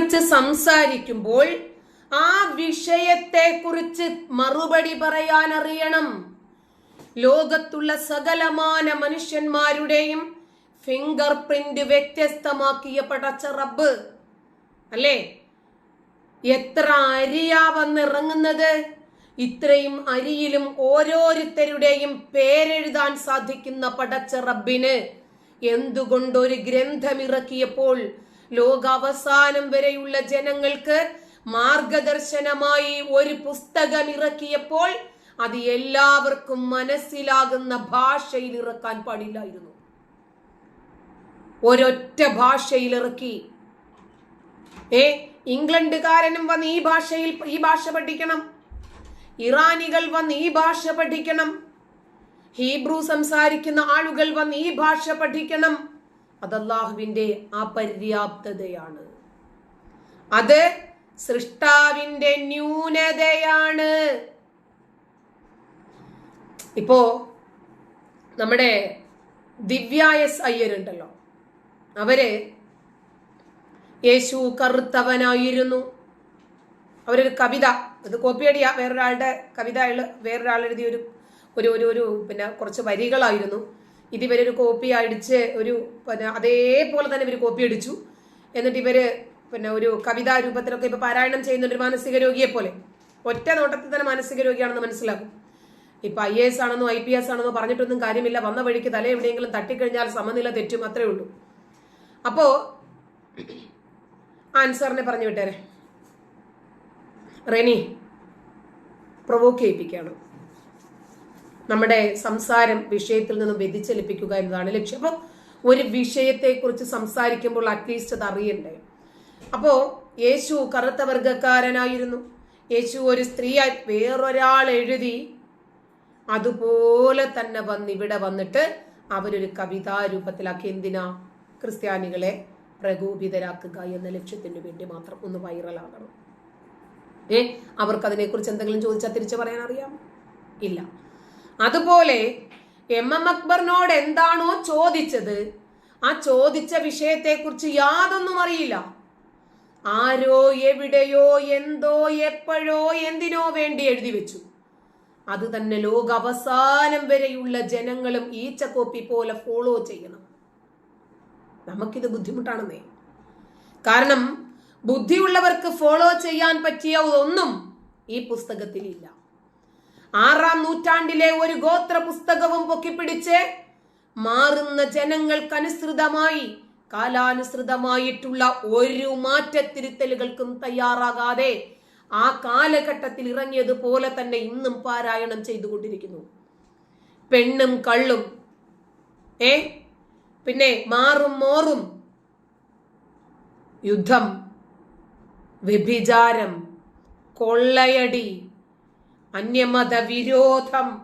കുറിച്ച് സംസാരിക്കുമ്പോൾ ആ വിഷയത്തെ കുറിച്ച് മറുപടി പറയാൻ അറിയണം ലോകത്തുള്ള സകലമാന മനുഷ്യന്മാരുടെയും ഫിംഗർ പ്രിന്റ് വ്യത്യസ്തമാക്കിയ പടച്ച റബ്ബ്. അല്ലേ? എത്ര അരിയാ വന്നിറങ്ങുന്നത്? ഇത്രയും അരിയിലും ഓരോരുത്തരുടെയും പേരെഴുതാൻ സാധിക്കുന്ന പടച്ച റബ്ബിന് എന്തുകൊണ്ടൊരു ഗ്രന്ഥമിറക്കിയപ്പോൾ ലോകാവസാനം വരെയുള്ള ജനങ്ങൾക്ക് മാർഗദർശനമായി ഒരു പുസ്തകം ഇറക്കിയപ്പോൾ അത് എല്ലാവർക്കും മനസ്സിലാകുന്ന ഭാഷയിൽ ഇറക്കാൻ പാടില്ലായിരുന്നു. ഒരൊറ്റ ഭാഷയിൽ ഇറക്കി. ഏ ഇംഗ്ലണ്ടുകാരനും വന്ന് ഈ ഭാഷയിൽ ഈ ഭാഷ പഠിക്കണം. ഇറാനികൾ വന്ന് ഈ ഭാഷ പഠിക്കണം. ഹീബ്രു സംസാരിക്കുന്ന ആളുകൾ വന്ന് ഈ ഭാഷ പഠിക്കണം. അത് അള്ളാഹുവിന്റെ അപര്യാപ്തതയാണ്. അത് സൃഷ്ടാവിന്റെ ന്യൂനതയാണ്. ഇപ്പോ നമ്മുടെ ദിവ്യ എസ് അയ്യരുണ്ടല്ലോ അവർ യേശു കറുത്തവനായിരുന്നു. അവരൊരു കവിത ഇത് കോപ്പിയടിയ വേറൊരാളുടെ കവിത വേറൊരാൾ എഴുതിയ ഒരു ഒരു ഒരു പിന്നെ കുറച്ച് വരികളായിരുന്നു. ഇത് ഇവരൊരു കോപ്പി അടിച്ച് ഒരു പിന്നെ അതേപോലെ തന്നെ ഇവർ കോപ്പി അടിച്ചു. എന്നിട്ട് ഇവർ പിന്നെ ഒരു കവിതാ രൂപത്തിലൊക്കെ ഇപ്പൊ പാരായണം ചെയ്യുന്ന ഒരു മാനസിക രോഗിയെ പോലെ. ഒറ്റ നോട്ടത്തിൽ തന്നെ മാനസിക രോഗിയാണെന്ന് മനസ്സിലാകും. ഇപ്പൊ ഐ എസ് ആണെന്നോ ഐ പി എസ് ആണെന്നോ പറഞ്ഞിട്ടൊന്നും കാര്യമില്ല. വന്ന വഴിക്ക് തല എവിടെയെങ്കിലും തട്ടിക്കഴിഞ്ഞാൽ സമനില തെറ്റും അത്രേ ഉള്ളൂ. അപ്പോ ആൻസറിനെ പറഞ്ഞു വിട്ടേരെ. റെനി പ്രൊവോക്ക് ചെയ്യിപ്പിക്കുകയാണ്. നമ്മുടെ സംസാരം വിഷയത്തിൽ നിന്ന് വ്യതിചലിപ്പിക്കുക എന്നതാണ് ലക്ഷ്യം. അപ്പോൾ ഒരു വിഷയത്തെക്കുറിച്ച് സംസാരിക്കുമ്പോൾ അറ്റ്ലീസ്റ്റ് അത് അറിയണ്ടേ? അപ്പോ യേശു കറുത്ത വർഗക്കാരനായിരുന്നു യേശു ഒരു സ്ത്രീയായി വേറൊരാൾ എഴുതി അതുപോലെ തന്നെ വന്ന് ഇവിടെ വന്നിട്ട് അവരൊരു കവിതാ രൂപത്തിലാക്കി. എന്തിനാ? ക്രിസ്ത്യാനികളെ പ്രകോപിതരാക്കുക എന്ന ലക്ഷ്യത്തിന് വേണ്ടി മാത്രം ഒന്ന് വൈറലാകണം ഏ? അവർക്ക് അതിനെക്കുറിച്ച് എന്തെങ്കിലും ചോദിച്ചാൽ തിരിച്ചു പറയാൻ അറിയാം ഇല്ല. അതുപോലെ എം എം അക്ബറിനോട് എന്താണോ ചോദിച്ചത് ആ ചോദിച്ച വിഷയത്തെക്കുറിച്ച് യാതൊന്നും അറിയില്ല. ആരോ എവിടെയോ എന്തോ എപ്പോഴോ എന്തിനോ വേണ്ടി എഴുതി വെച്ചു. അത് തന്നെ ലോക അവസാനം വരെയുള്ള ജനങ്ങളും ഈച്ചക്കോപ്പി പോലെ ഫോളോ ചെയ്യണം. നമുക്കിത് ബുദ്ധിമുട്ടാണെന്നേ. കാരണം ബുദ്ധിയുള്ളവർക്ക് ഫോളോ ചെയ്യാൻ പറ്റിയ ഒന്നും ഈ പുസ്തകത്തിലില്ല. ആറാം നൂറ്റാണ്ടിലെ ഒരു ഗോത്ര പുസ്തകവും പൊക്കിപ്പിടിച്ച് മാറുന്ന ജനങ്ങൾക്കനുസൃതമായി കാലാനുസൃതമായിട്ടുള്ള ഒരു മാറ്റത്തിരുത്തലുകൾക്കും തയ്യാറാകാതെ ആ കാലഘട്ടത്തിൽ ഇറങ്ങിയതുപോലെ തന്നെ ഇന്നും പാരായണം ചെയ്തുകൊണ്ടിരിക്കുന്നു. പെണ്ണും കള്ളും ഏ? പിന്നെ മാറും മോറും യുദ്ധം വ്യഭിചാരം കൊള്ളയടി അന്യമത വിരോധം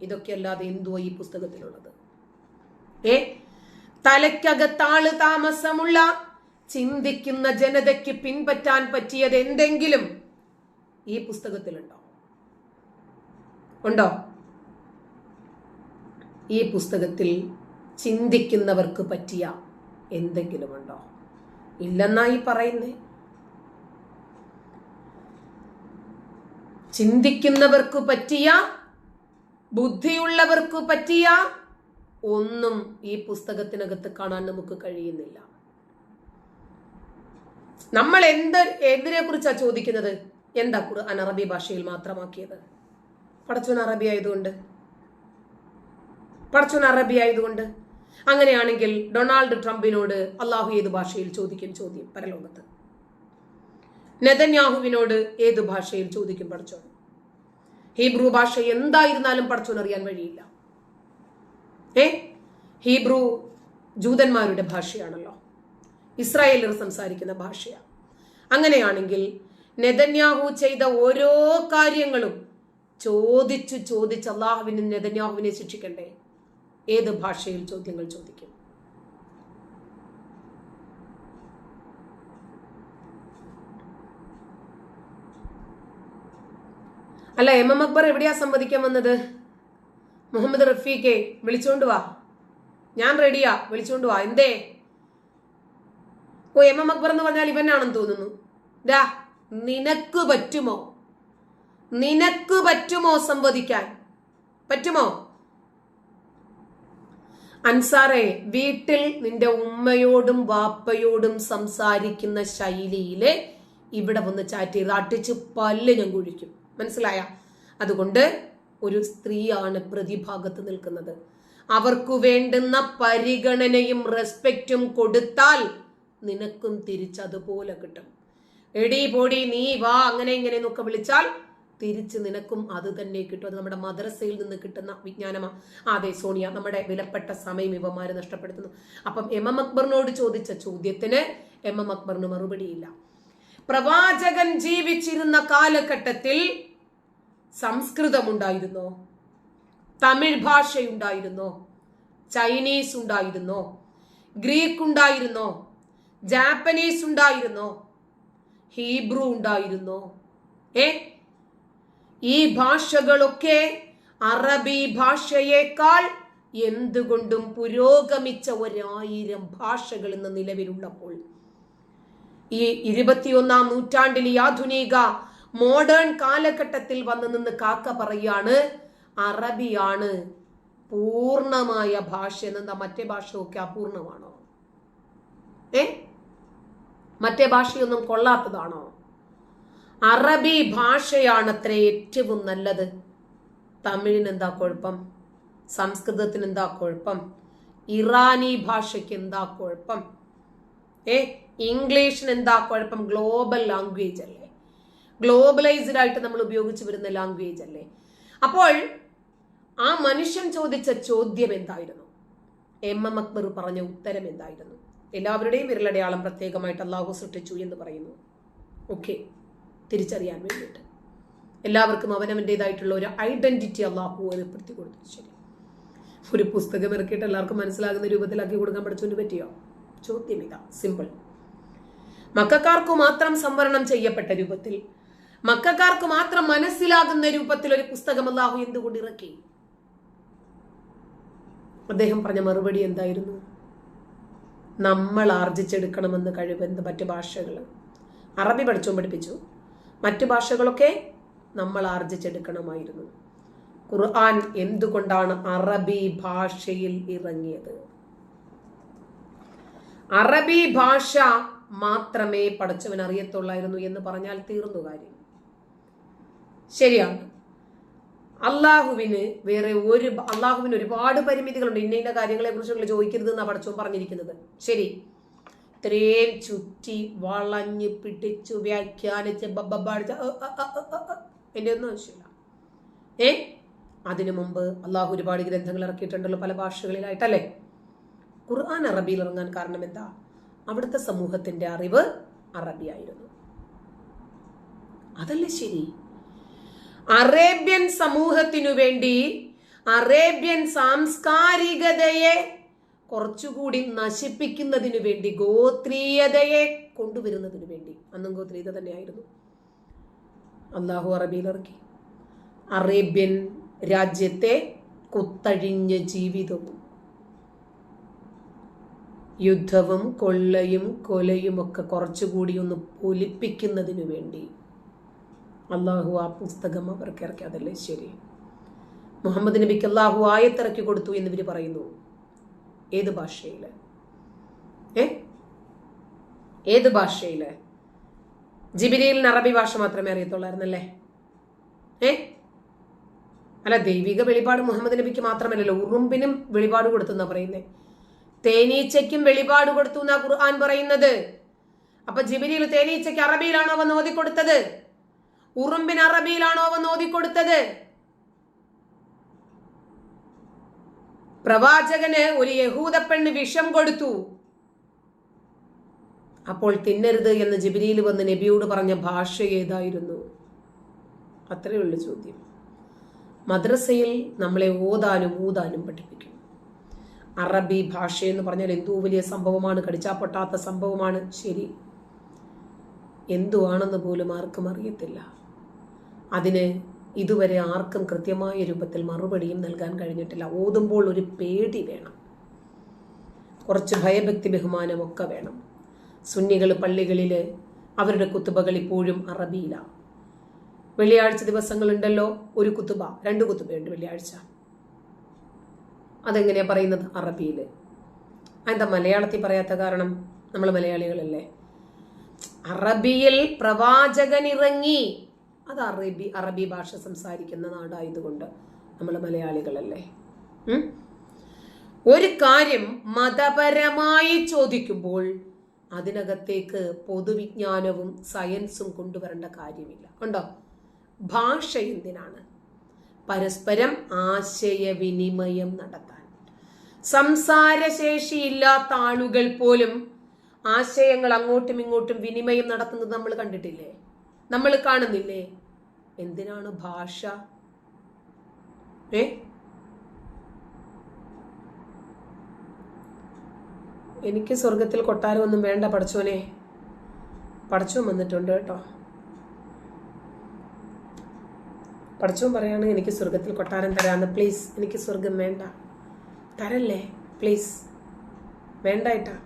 ഇതൊക്കെ അല്ലാതെ എന്തുവാ ഈ പുസ്തകത്തിലുള്ളത്? ഏ? തലയ്ക്കകത്താൾ താമസമുള്ള ചിന്തിക്കുന്ന ജനതയ്ക്ക് പിൻപറ്റാൻ പറ്റിയത് എന്തെങ്കിലും ഈ പുസ്തകത്തിലുണ്ടോ? ഉണ്ടോ? ഈ പുസ്തകത്തിൽ ചിന്തിക്കുന്നവർക്ക് പറ്റിയ എന്തെങ്കിലും ഉണ്ടോ ഇല്ലെന്നായി പറയുന്നേ. ചിന്തിക്കുന്നവർക്ക് പറ്റിയ ബുദ്ധിയുള്ളവർക്ക് പറ്റിയ ഒന്നും ഈ പുസ്തകത്തിനകത്ത് കാണാൻ നമുക്ക് കഴിയുന്നില്ല. നമ്മൾ എന്ത് എന്തിനെ കുറിച്ചാ ചോദിക്കുന്നത്? എന്താ ഖുർആൻ അറബി ഭാഷയിൽ മാത്രമാക്കിയത്? പടച്ചോൻ അറബി ആയതുകൊണ്ട്? പടച്ചോൻ അറബി ആയതുകൊണ്ട്? അങ്ങനെയാണെങ്കിൽ ഡൊണാൾഡ് ട്രംപിനോട് അള്ളാഹു ഏത് ഭാഷയിൽ ചോദിക്കും ചോദ്യം പരലോകത്ത്? നെതന്യാഹുവിനോട് ഏത് ഭാഷയിൽ ചോദിക്കും പഠിച്ചോൻ? ഹീബ്രു ഭാഷ എന്തായിരുന്നാലും പഠിച്ചോൻ അറിയാൻ വഴിയില്ല. ഏ? ഹീബ്രു ജൂതന്മാരുടെ ഭാഷയാണല്ലോ. ഇസ്രായേലർ സംസാരിക്കുന്ന ഭാഷയാണ് അങ്ങനെയാണെങ്കിൽ നെതന്യാഹു ചെയ്ത ഓരോ കാര്യങ്ങളും ചോദിച്ചു ചോദിച്ച് അള്ളാഹുവിന് നെതന്യാഹുവിനെ ശിക്ഷിക്കണ്ടേ? ഏത് ഭാഷയിൽ ചോദ്യങ്ങൾ ചോദിക്കും? അല്ല എം എം അക്ബർ എവിടെയാ സംവദിക്കാൻ വന്നത്? മുഹമ്മദ് റഫീഖെ വിളിച്ചോണ്ട് വാ. ഞാൻ റെഡിയാ വിളിച്ചോണ്ട് വാ. എന്തേ? ഓ എം എം അക്ബർ എന്ന് പറഞ്ഞാൽ ഇവനാണെന്ന് തോന്നുന്നു. ഡാ നിനക്ക് പറ്റുമോ? നിനക്ക് പറ്റുമോ സംവദിക്കാൻ? പറ്റുമോ? അൻസാറെ വീട്ടിൽ നിന്റെ ഉമ്മയോടും വാപ്പയോടും സംസാരിക്കുന്ന ശൈലിയിലെ ഇവിടെ വന്ന് ചാറ്റ് ചെയ്ത് അട്ടിച്ച് പല്ല് ഞാൻ കുഴിക്കും. മനസ്സിലായ? അതുകൊണ്ട് ഒരു സ്ത്രീയാണ് പ്രതിഭാഗത്ത് നിൽക്കുന്നത്. അവർക്ക് വേണ്ടുന്ന പരിഗണനയും റെസ്പെക്റ്റും കൊടുത്താൽ നിനക്കും തിരിച്ചതുപോലെ കിട്ടും. എടി പൊടി നീ വാ അങ്ങനെ ഇങ്ങനെ എന്നൊക്കെ വിളിച്ചാൽ തിരിച്ച് നിനക്കും അത് തന്നെ കിട്ടും. അത് നമ്മുടെ മദ്രസയിൽ നിന്ന് കിട്ടുന്ന വിജ്ഞാനമാണ് അതെ സോണിയ നമ്മുടെ വിലപ്പെട്ട സമയം ഇവമാര് നഷ്ടപ്പെടുത്തുന്നു. അപ്പം എം എം അക്ബറിനോട് ചോദിച്ച ചോദ്യത്തിന് എം എം അക്ബറിന് മറുപടിയില്ല. പ്രവാചകൻ ജീവിച്ചിരുന്ന കാലഘട്ടത്തിൽ സംസ്കൃതമുണ്ടായിരുന്നോ. തമിഴ് ഭാഷയുണ്ടായിരുന്നോ. ചൈനീസ് ഉണ്ടായിരുന്നോ. ഗ്രീക്ക് ഉണ്ടായിരുന്നോ. ജാപ്പനീസ് ഉണ്ടായിരുന്നോ. ഹീബ്രു ഉണ്ടായിരുന്നോ. ഏ? ഈ ഭാഷകളൊക്കെ അറബി ഭാഷയേക്കാൾ എന്തുകൊണ്ടും പുരോഗമിച്ച ഒരായിരം ഭാഷകൾ ഇന്ന് നിലവിലുള്ളപ്പോൾ ഈ ഇരുപത്തിയൊന്നാം നൂറ്റാണ്ടിൽ ആധുനിക മോഡേൺ കാലഘട്ടത്തിൽ വന്ന് നിന്ന് കാക്ക പറയാണ് അറബിയാണ് പൂർണമായ ഭാഷ എന്നെന്താ മറ്റേ ഭാഷയൊക്കെ അപൂർണമാണോ? ഏ? മറ്റേ ഭാഷയൊന്നും കൊള്ളാത്തതാണോ? അറബി ഭാഷയാണ് അത്ര ഏറ്റവും നല്ലത്. തമിഴിന് എന്താ കുഴപ്പം? സംസ്കൃതത്തിന് എന്താ കുഴപ്പം? ഇറാനി ഭാഷയ്ക്ക് എന്താ കുഴപ്പം? ഏ? ഇംഗ്ലീഷിന് എന്താ കുഴപ്പം? ഗ്ലോബൽ ലാംഗ്വേജ് അല്ലേ ഗ്ലോബലൈസ്ഡ് ആയിട്ട് നമ്മൾ ഉപയോഗിച്ച് വരുന്ന ലാംഗ്വേജ് അല്ലേ? അപ്പോൾ ആ മനുഷ്യൻ ചോദിച്ച ചോദ്യം എന്തായിരുന്നു? എം എം അക്ബർ പറഞ്ഞ ഉത്തരം എന്തായിരുന്നു? എല്ലാവരുടെയും വിരലടയാളം പ്രത്യേകമായിട്ട് അള്ളാഹു സൃഷ്ടിച്ചു എന്ന് പറയുന്നു. ഓക്കെ തിരിച്ചറിയാൻ വേണ്ടിയിട്ട്. എല്ലാവർക്കും അവനവന്റെതായിട്ടുള്ള ഒരു ഐഡന്റിറ്റി അള്ളാഹു ഏർപ്പെടുത്തി കൊടുത്തു. ശരി. ഒരു പുസ്തകം ഇറക്കിയിട്ട് എല്ലാവർക്കും മനസ്സിലാകുന്ന രൂപത്തിലാക്കി കൊടുക്കാൻ പഠിച്ചോണ്ട് പറ്റിയോ? ചോദ്യം ഇതാ സിമ്പിൾ മക്കാർക്ക് മാത്രം സംവരണം ചെയ്യപ്പെട്ട രൂപത്തിൽ മക്കാർക്ക് മാത്രം മനസ്സിലാകുന്ന രൂപത്തിൽ ഒരു പുസ്തകം അല്ലാഹു എന്തുകൊണ്ട് ഇറക്കി? അദ്ദേഹം പറഞ്ഞ മറുപടി എന്തായിരുന്നു? നമ്മൾ ആർജിച്ചെടുക്കണമെന്ന് കഴിവെന്ത് മറ്റു ഭാഷകൾ അറബി പഠിച്ചും പഠിപ്പിച്ചു. മറ്റു ഭാഷകളൊക്കെ നമ്മൾ ആർജിച്ചെടുക്കണമായിരുന്നു. ഖുർആൻ എന്തുകൊണ്ടാണ് അറബി ഭാഷയിൽ ഇറങ്ങിയത്? അറബി ഭാഷ മാത്രമേ പഠിച്ചവൻ അറിയത്തുള്ളായിരുന്നു എന്ന് പറഞ്ഞാൽ തീർന്നു കാര്യം. ശരിയാണ്. അള്ളാഹുവിന് വേറെ ഒരു അള്ളാഹുവിന് ഒരുപാട് പരിമിതികളുണ്ട്. ഇന്ന ഇന്ന കാര്യങ്ങളെ കുറിച്ചുള്ള ചോദിക്കരുത് എന്നാണ് പഠിച്ചോൻ പറഞ്ഞിരിക്കുന്നത്. ശരി. ഇത്രയും ചുറ്റി വളഞ്ഞ് പിടിച്ചു വ്യാഖ്യാനിച്ച് ബബ്ബടിച്ച എന്റെ ഒന്നും ആവശ്യമില്ല. ഏ? അതിനു മുമ്പ് അള്ളാഹു ഒരുപാട് ഗ്രന്ഥങ്ങൾ ഇറക്കിയിട്ടുണ്ടല്ലോ പല ഭാഷകളിലായിട്ടല്ലേ? ഖുർആൻ അറബിയിൽ ഇറങ്ങാൻ കാരണം എന്താ? അവിടുത്തെ സമൂഹത്തിന്റെ അറിവ് അറബിയായിരുന്നു. അതല്ലേ ശരി? അറേബ്യൻ സമൂഹത്തിനു വേണ്ടി അറേബ്യൻ സാംസ്കാരികതയെ കുറച്ചുകൂടി നശിപ്പിക്കുന്നതിനു വേണ്ടി ഗോത്രീയതയെ കൊണ്ടുവരുന്നതിനു വേണ്ടി. അന്നും ഗോത്രീയത തന്നെയായിരുന്നു. അള്ളാഹു അറബിയിൽ ഇറക്കി അറേബ്യൻ രാജ്യത്തെ കുത്തഴിഞ്ഞ ജീവിതവും യുദ്ധവും കൊള്ളയും കൊലയും ഒക്കെ കുറച്ചുകൂടി ഒന്ന് പൊലിപ്പിക്കുന്നതിനു വേണ്ടി അള്ളാഹു ആ പുസ്തകം അവർക്ക് ഇറക്കി അതല്ലേ ശരി. മുഹമ്മദ് നബിക്ക് അള്ളാഹു ആയത്തിറക്കി കൊടുത്തു എന്ന് ഇവർ പറയുന്നു. ഏത് ഭാഷയിൽ? ഏ? ഏത് ഭാഷയിൽ? ജിബിലിയിൽ അറബി ഭാഷ മാത്രമേ അറിയത്തുള്ളായിരുന്നല്ലേ? ഏ? അല്ല ദൈവിക വെളിപാട് മുഹമ്മദ് നബിക്ക് മാത്രമല്ലല്ലോ. ഉറുമ്പിനും വെളിപാട് കൊടുത്തു എന്നാ പറയുന്നത് തേനീച്ചയ്ക്കും വെളിപാട് കൊടുത്തു എന്നാ ഖുർആൻ പറയുന്നത്. അപ്പൊ ജിബിലിയിൽ തേനീച്ചയ്ക്ക് അറബിയിലാണോ ഓതി ഓതിക്കൊടുത്തത്? ഉറുമ്പിന് അറബിയിലാണോ അവൻ ഓതിക്കൊടുത്തത്? പ്രവാചകന് ഒരു യഹൂദ പെണ്ണ് വിഷം കൊടുത്തു. അപ്പോൾ തിന്നരുത് എന്ന് ജിബിരിയിൽ വന്ന് നബിയോട് പറഞ്ഞ ഭാഷ ഏതായിരുന്നു? അത്രയേ ഉള്ളൂ ചോദ്യം. മദ്രസയിൽ നമ്മളെ ഓതാനും ഊതാനും പഠിപ്പിക്കും. അറബി ഭാഷ എന്ന് പറഞ്ഞാൽ എന്തോ വലിയ സംഭവമാണ് കടിച്ചാപ്പൊട്ടാത്ത സംഭവമാണ്. ശരി. എന്തുവാണെന്ന് പോലും ആർക്കും അറിയത്തില്ല. അതിന് ഇതുവരെ ആർക്കും കൃത്യമായ രൂപത്തിൽ മറുപടിയും നൽകാൻ കഴിഞ്ഞിട്ടില്ല. ഓതുമ്പോൾ ഒരു പേടി വേണം. കുറച്ച് ഭയഭക്തി ബഹുമാനമൊക്കെ വേണം. സുന്നികൾ പള്ളികളിൽ അവരുടെ കുത്തുബകൾ ഇപ്പോഴും അറബിയിലാണ് വെള്ളിയാഴ്ച ദിവസങ്ങളുണ്ടല്ലോ ഒരു കുത്തുബ രണ്ട് കുത്തുബയുണ്ട് വെള്ളിയാഴ്ച. അതെങ്ങനെയാണ് പറയുന്നത്? അറബിയിൽ എന്താ മലയാളത്തിൽ പറയാത്ത കാരണം? നമ്മൾ മലയാളികളല്ലേ. അറബിയിൽ പ്രവാചകൻ ഇറങ്ങി അത് അറബി അറബി ഭാഷ സംസാരിക്കുന്ന നാടായതുകൊണ്ട് നമ്മൾ മലയാളികളല്ലേ? ഒരു കാര്യം മതപരമായി ചോദിക്കുമ്പോൾ അതിനകത്തേക്ക് പൊതുവിജ്ഞാനവും സയൻസും കൊണ്ടുവരേണ്ട കാര്യമില്ല. ഉണ്ടോ ഭാഷ എന്തിനാണ്? പരസ്പരം ആശയവിനിമയം നടത്താൻ. സംസാരശേഷിയില്ലാത്ത ആളുകൾ പോലും ആശയങ്ങൾ അങ്ങോട്ടും ഇങ്ങോട്ടും വിനിമയം നടത്തുന്നത് നമ്മൾ കണ്ടിട്ടില്ലേ? നമ്മൾ കാണുന്നില്ലേ? എന്തിനാണ് ഭാഷ? ഏ? എനിക്ക് സ്വർഗത്തിൽ കൊട്ടാരമൊന്നും വേണ്ട പഠിച്ചോനെ. പടച്ചോൻ വന്നിട്ടുണ്ട് കേട്ടോ. പടച്ചോൻ പറയാണ് എനിക്ക് സ്വർഗത്തിൽ കൊട്ടാരം തരാന്ന്. പ്ലീസ് എനിക്ക് സ്വർഗം വേണ്ട. തരല്ലേ? പ്ലീസ് വേണ്ടായിട്ടാ.